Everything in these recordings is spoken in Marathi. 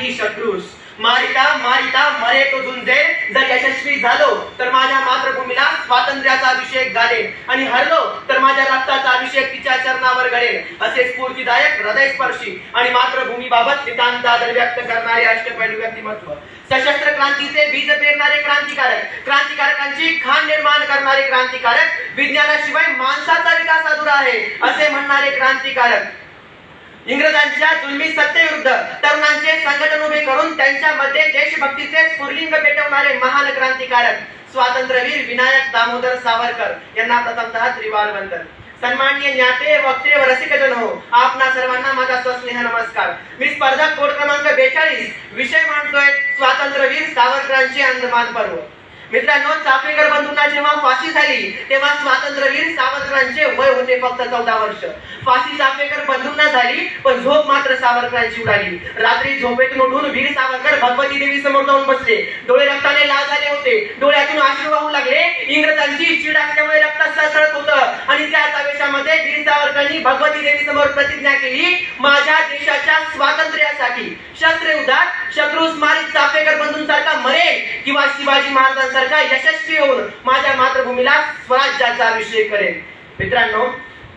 साठी शत्रूस. मारिता मारिता मरे तो झुंजे. जर यशस्वी झालो तर माझ्या मातृभूमीला स्वातंत्र्याचा अभिषेक घालेल. आणि हरलो तर माझ्या रक्ताचा अभिषेक तिच्या चरणावर घडेल. असे स्फूर्तीदायक हृदयस्पर्शी आणि मातृभूमीबाबत नितांत आदर व्यक्त करणारे अष्टपैलू व्यक्तिमत्व. सशस्त्र क्रांतीचे बीज पेरणारे क्रांतिकारक. क्रांतिकारकांची खाण निर्माण करणारे क्रांतिकारक. विज्ञानाशिवाय माणसाचा विकास अधुरा आहे असे म्हणणारे क्रांतिकारक. इंग्रजांच्या जुलमी सत्तेविरुद्ध तरुणांचे संघटन उभे करून त्यांच्यामध्ये देशभक्तीचे स्फुर्लिंग पेटवणारे महान क्रांतिकारक स्वातंत्र्यवीर विनायक दामोदर सावरकर यांना प्रथमतः त्रिवार वंदन सन्माननीय ज्ञाते वक्ते व रसिकजन हो आपणा सर्वांना माझा सस्नेह नमस्कार. मी स्पर्धा कोड क्रमांक बेचाळीस विषय मांडतोय स्वातंत्र्यवीर सावरकरांचे अंदमान पर्व. मित्रांनो चाफेकर बंधूंना जेव्हा फाशी झाली तेव्हा स्वातंत्र्यवीर सावरकरांचे वय होते फक्त चौदा वर्ष. फाशी चाफेकर बंधूंना झाली पण झोप मात्र सावरकरांची उडाली. रात्री झोपेतून उठून वीर सावरकर भगवती देवी समोर जाऊन बसले. डोळे रक्ताने लाल झाले होते. डोळ्यातून आश्रू वाहू लागले. इंग्रजांची चीड असल्यामुळे रक्त सळसळत होतं. आणि त्या आवेशामध्ये वीर सावरकरांनी भगवती देवी समोर प्रतिज्ञा केली माझ्या देशाच्या स्वातंत्र्यासाठी शस्त्रे उदार शत्रू स्मारित चाफेकर बंधूंसारखा मरेल किंवा शिवाजी महाराजांसारखा यशस्वी होऊन माझ्या मातृभूमीला स्वराज्याचा अभिषेक करेल. मित्रांनो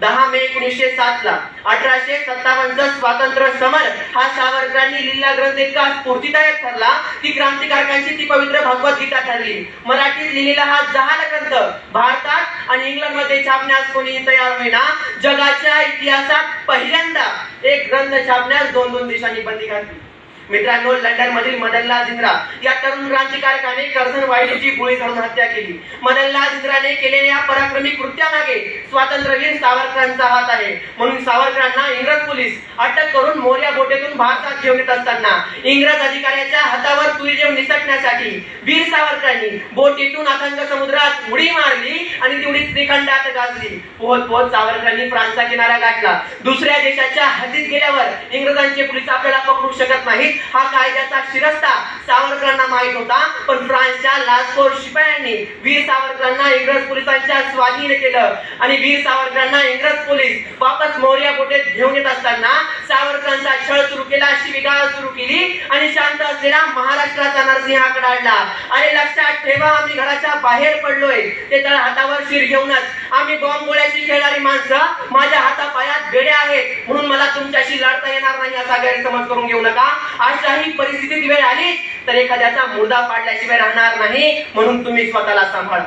दहा मे एकोणीसशे सात ला अठराशे सत्तावन्नचा स्वातंत्र्य समर हा सावरकरांनी लिहिला ग्रंथ इतका स्फूर्तीदायक ठरला की क्रांतिकारकांची ती पवित्र भगवद्गीता ठरली. मराठीत लिहिलेला हा जहाल ग्रंथ भारतात आणि इंग्लंडमध्ये छापण्यास कोणी तयार होईना जगाच्या इतिहासात पहिल्यांदा एक ग्रंथ छापण्यास दोन दोन देशांनी बंदी घातली. मित्रांनो लंडन मधील मदनलाल जिंद्रा या तरुण क्रांतिकारकाने कर्झन वाहिनीची गोळी झाडून हत्या केली. मदनलाल जिंद्राने केलेल्या पराक्रमी कृत्यामागे स्वातंत्र्यवीर सावरकरांचा हात आहे. म्हणून सावरकरांना इंग्रज पोलीस अटक करून मोर्या बोटेतून भारतात घेऊन येत असताना इंग्रज अधिकाऱ्याच्या हातावर तुरी निसटण्यासाठी वीर सावरकरांनी बोटीतून अथंग समुद्रात उडी मारली आणि ती उडी त्रिखंडात गाजली. पोहत पोहत सावरकरांनी फ्रान्सचा किनारा गाठला. दुसऱ्या देशाच्या हद्दीत गेल्यावर इंग्रजांचे पोलीस आपल्याला पकडू शकत नाहीत. हा कायद्याचा शिरस्ता सावरकरांना माहीत होता पण फ्रान्सच्या लाजकोर शिपायांनी वीर सावरकरांना इंग्रज पोलिसांच्या स्वाधीन केलं. आणि वीर सावरकरांना इंग्रज पोलीस वापस मौर्या बोटेत घेऊन येत असताना सावरकरांचा छळ सुरू केला शिवीगाळ सुरू केली आणि शांत असलेला महाराष्ट्राचा नरसिंहाकडे आणला. अरे लक्षात ठेवा आम्ही घराच्या बाहेर पडलोय. ते तर हातावर शिर घेऊनच आम्ही बॉम्ब गोळ्याची खेळणारी माणसं माझ्या हातापायात बेडे आहेत म्हणून मला तुमच्याशी लढता येणार नाही असा गैरसमज करून घेऊ नका. अशाही परिस्थितीत वेळ आली तर एखाद्याचा मुर्दा पाडल्याशिवाय राहणार नाही म्हणून तुम्ही स्वतःला सांभाळा.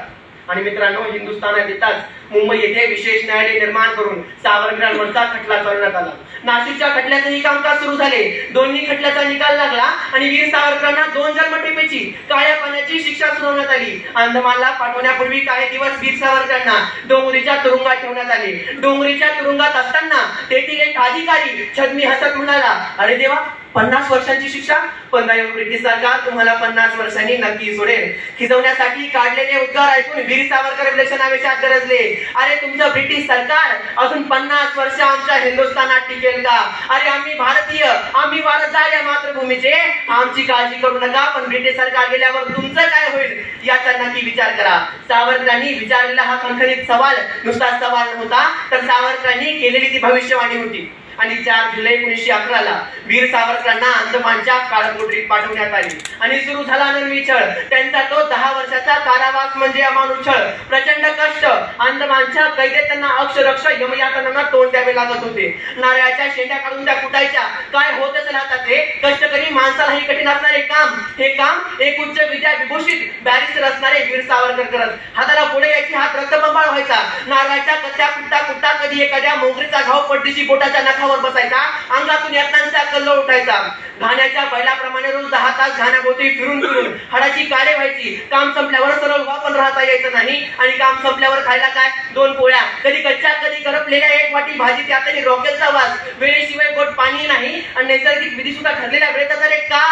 आणि मित्रांनो हिंदुस्थानात येताच मुंबई येथे विशेष न्यायालय निर्माण करून सावरकरांवरचा खटला चालवण्यात आला. नाशिकच्या खटल्याचेही कामकाज सुरू झाले. दोन्ही खटल्याचा निकाल लागला आणि वीर सावरकरांना दोन जन्मठेपेची काळ्या पाण्याची शिक्षा सुनावण्यात आली. अंदमानला पाठवण्यापूर्वी काही दिवस वीर सावरकरांना डोंगरीच्या तुरुंगात ठेवण्यात आले. डोंगरीच्या तुरुंगात असताना तेथील एक अधिकारी छदमी हसत म्हणाला अरे देवा पन्नास वर्षांची शिक्षा पण ब्रिटिश सरकार तुम्हाला पन्नास वर्षांनी नक्की सोडेल खिजवण्यासाठी काढलेले उद्गार ऐकून वीर सावरकर विलक्षणावेशात गरजले. अरे तुमचं ब्रिटिश सरकार अजून पन्नास वर्ष आमच्या हिंदुस्थानात टिकेल का? अरे आम्ही भारतीय आम्ही वारसदार या मातृभूमीचे. आमची काळजी करू नका पण ब्रिटिश सरकार गेल्यावर तुमचं काय होईल याचा नक्की विचार करा. सावरकरांनी विचारलेला हा खणखणीत सवाल नुसता सवाल नव्हता तर सावरकरांनी केलेली ती भविष्यवाणी होती. आणि चार जुलै एकोणीसशे अकराला वीर सावरकरांना अंदमानच्या काळकोटरीत पाठवण्यात आली. आणि सुरू झाला नवी छळ. त्यांचा तो दहा वर्षाचा कारावास म्हणजे अमानुष छळ. प्रचंड कष्ट. अंदमानच्या कैदेत त्यांना अक्षरक्ष यमयातनांना तोंड द्यावे लागत होते. नारळाच्या शेंड्या काढून त्या कुटायच्या. काय होतच राहतात ते कष्टकरी माणसालाही कठीण असणारे काम. हे काम एक उच्च विद्या विभूषित बॅरिस्टर असणारे वीर सावरकर करत. हाताला पुढे यायची हात रक्तबंबाळ व्हायचा. नारळाच्या कच्च्या कुट्टा कुट्टा कधी एखाद्या मोगरीचा घाव पड्डीशी बोटाच्या नखावर बसायचा अंगातून यत्नांचा कल्ल उठायचा. घाण्याच्या बैलाप्रमाणे रोज दहा तास घाण्याभोवती फिरून फिरून हाडाची काळे व्हायची. काम संपल्यावर सरळ उभा पण राहता यायचं नाही. आणि काम संपल्यावर खायला काय? दोन पोळ्या. कधी कच्च्या कधी करपलेल्या एक वाटी भाजी त्यातही रॉकेलचा वास. वेळेशिवाय गोट पाणी नाही. आणि नैसर्गिक विधी सुद्धा ठरलेल्या वेळेचा अरे का?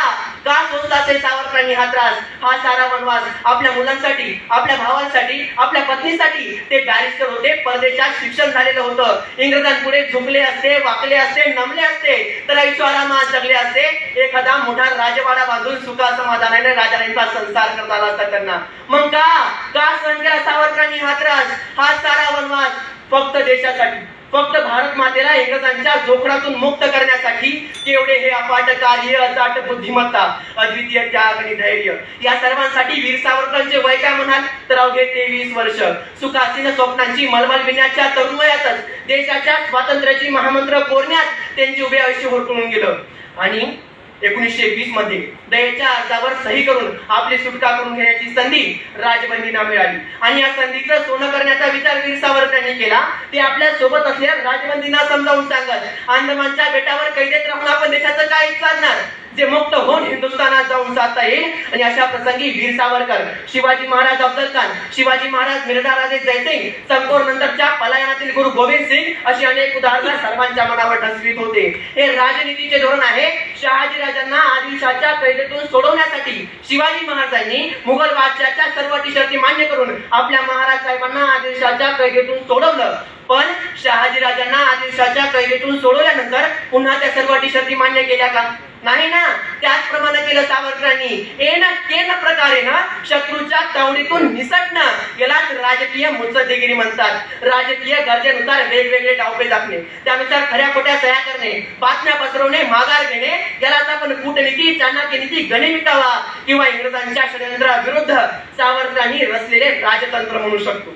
का सोसत असेल सावरकरांनी हा त्रास? हा सारा वनवास आपल्या मुलांसाठी आपल्या भावांसाठी आपल्या पत्नीसाठी. ते बॅरिस्टर होते. परदेशात शिक्षण झालेलं होतं. इंग्रजांपुढे झुकले असते वाक पाकले असते नमले असते तर ऐश्वरामात जगले असते. एखादा मोठा राजवाडा बांधून सुखा समाधानाने राजारांचा संसार करता आला असता त्यांना. मग का? का सहन केला सावरकरांनी हा त्रास हा सारा वनवास. फक्त देशासाठी. फक्त भारत मातेला इंग्रजांच्या जोखडातून मुक्त करण्यासाठी केवढे हे अफाट कार्य अचाट बुद्धिमत्ता अद्वितीय त्याग आणि धैर्य या सर्वांसाठी वीर सावरकरांचे वय काय म्हणाल? तर अवघे तेवीस वर्ष. सुखासीन स्वप्नांची मलमल विण्याच्या तरुण वयातच देशाच्या स्वातंत्र्याची महामंत्र कोरण्यात त्यांची उभे आयुष्य होरकळून गेलं. आणि एकोणीसशे वीसमध्ये दयेच्या अर्जावर सही करून आपली सुटका करून घेण्याची संधी राजबंदीना मिळाली. आणि या संधीचं सोनं करण्याचा विचार वीर सावरकरांनी केला. ते आपल्यासोबत असलेल्या राजबंदींना समजावून सांगत अंदमानच्या बेटावर कैदेत राहून आपण देशाचं काय चालणार जे मुक्त होऊन हिंदुस्थानात जाऊन जाता येईल. आणि अशा प्रसंगी वीर सावरकर शिवाजी महाराज अफजल खान शिवाजी महाराज मिर्झा राजे जयसिंग संकोर नंतरच्या पलायनातील गुरु गोविंद सिंग अशी अनेक उदाहरणं सर्वांच्या मनावर ठसवीत होते. हे राजनीतीचे धोरण आहे. शहाजी राजांना आदिलशाहच्या कैदेतून सोडवण्यासाठी शिवाजी महाराजांनी मुघल बादशाच्या सर्व अटी मान्य करून आपल्या महाराज साहेबांना आदिलशाहच्या कैदेतून सोडवलं. पण शहाजी राजांना आदिलशाहच्या कैदेतून सोडवल्यानंतर पुन्हा त्या सर्व अटी मान्य केल्या का? नाही ना? त्याचप्रमाणे केलं सावरकरांनी हे ना के प्रकारे ना शत्रूच्या तावडीतून निसटणं. यालाच राजकीय मुत्सद्देगिरी म्हणतात. राजकीय गरजेनुसार वेगवेगळे डावपे दाखणे त्यानुसार खऱ्या खोट्या तयार करणे. बातम्या पसरवणे माघार घेणे. यालाच आपण कूटनीती चाणक्य नीती गणिमिकावा किंवा इंग्रजांच्या षडयंत्राविरुद्ध सावरकरांनी रचलेले राजतंत्र म्हणू शकतो.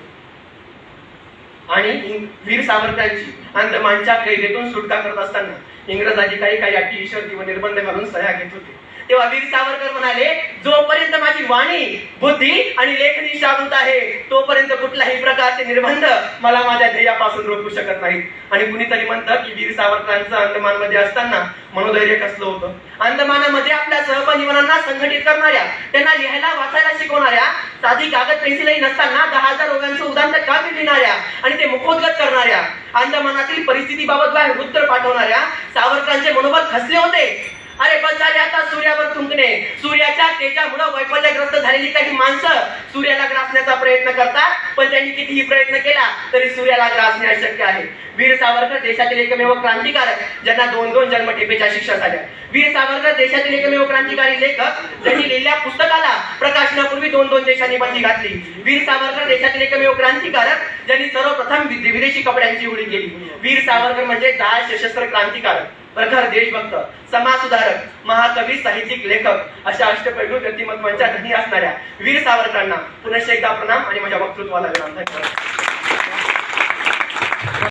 आणि वीर सावरकरांची अंदमानच्या कैदेतून सुटका करत असताना इंग्रजांनी काही काही अटी शर्ती व निर्बंध घालून सह्या घेत होते. तेव्हा वीर सावरकर म्हणाले जोपर्यंत माझी वाणी बुद्धी आणि लेखनी शाबूत आहे तोपर्यंत कुठलाही प्रकारचे निर्बंध मला माझ्या ध्येयापासून रोखू शकत नाहीत. आणि कुणीतरी म्हणतं की वीर सावरकरांचं अंदमानमध्ये असताना मनोधैर्य कसलं होतं? अंदमानामध्ये आपल्या सहपजीवनांना संघटित करणाऱ्या त्यांना लिहायला वाचायला शिकवणाऱ्या साधी कागद पेन्सिलही नसताना दहा हजार रोगांचं उदांत काव्य लिहिणाऱ्या आणि ते मुखोद्गत करणाऱ्या अंदमानातील परिस्थितीबाबत बाहेर उत्तर पाठवणाऱ्या सावरकरांचे मनोबल खसले होते. अरे बस झाले आता सूर्यावर तुंकणे सूर्याच्या तेजामुळे वैफल्यग्रस्त झालेली काही माणसं सूर्याला ग्रासण्याचा प्रयत्न करतात पण त्यांनी कितीही प्रयत्न केला तरी सूर्याला ग्रासणे अशक्य आहे. वीर सावरकर देशातील एकमेव क्रांतिकारक ज्यांना दोन दोन जन्मठेपेच्या शिक्षा झाल्या. वीर सावरकर देशातील एकमेव क्रांतिकारी लेखक ज्यांनी लिहिलेल्या पुस्तकाला प्रकाशनापूर्वी दोन दोन देशांनी बंदी घातली. वीर सावरकर देशातील एकमेव क्रांतिकारक ज्यांनी सर्वप्रथम विदेशी कपड्यांची उडी केली. वीर सावरकर म्हणजे दहा सशस्त्र क्रांतिकारक. प्रखर देशभक्त समाज सुधारक महाकवी साहित्यिक लेखक अशा अष्टपैलू व्यक्तिमत्वांच्या धनी असणाऱ्या वीर सावरकरांना पुनश्च एकदा प्रणाम आणि माझ्या वक्तृत्वाला विराम धन्यवाद